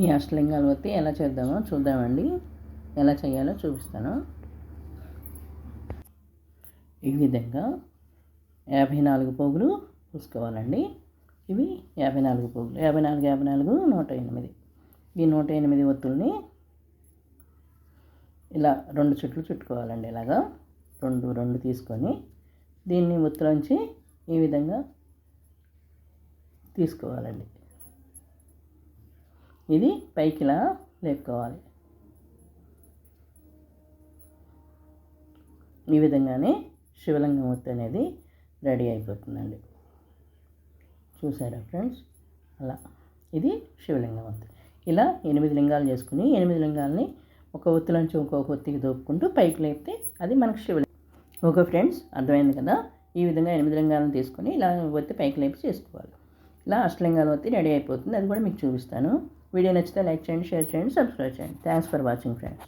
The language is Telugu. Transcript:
ఈ అష్టలింగాలు వత్తి ఎలా చేద్దామో చూద్దామండి. ఎలా చేయాలో చూపిస్తాను. ఈ విధంగా యాభై నాలుగు పోగులు పూసుకోవాలండి. ఇవి యాభై నాలుగు పోగులు. యాభై నాలుగు యాభై నాలుగు నూట ఎనిమిది. ఈ నూట ఎనిమిది ఒత్తుల్ని ఇలా రెండు చుట్లు చుట్టుకోవాలండి ఇలాగా. రెండు రెండు తీసుకొని దీన్ని ఒత్తులోంచి ఈ విధంగా తీసుకోవాలండి. ఇది పైకిలా లేపుకోవాలి. ఈ విధంగానే శివలింగం ఒత్తి అనేది రెడీ అయిపోతుందండి. చూసారా ఫ్రెండ్స్? అలా. ఇది శివలింగం ఒత్తి ఇలా ఎనిమిది లింగాలు చేసుకుని ఎనిమిది లింగాలని ఒక ఒత్తి నుంచి ఇంకొక ఒత్తికి దోపుకుంటూ పైకి లేపితే అది మనకు శివలింగం ఓకే ఫ్రెండ్స్? అర్థమైంది కదా? ఈ విధంగా ఎనిమిది లింగాలను తీసుకొని ఇలా ఒత్తి పైకి లేపి చేసుకోవాలి. ఇలా అష్టలింగాలు ఒత్తి రెడీ అయిపోతుంది. అది కూడా మీకు చూపిస్తాను. వీడియో నచ్చితే లైక్ చేయండి షేర్ చేయండి సబ్స్క్రైబ్ చేయండి. Thanks for watching friends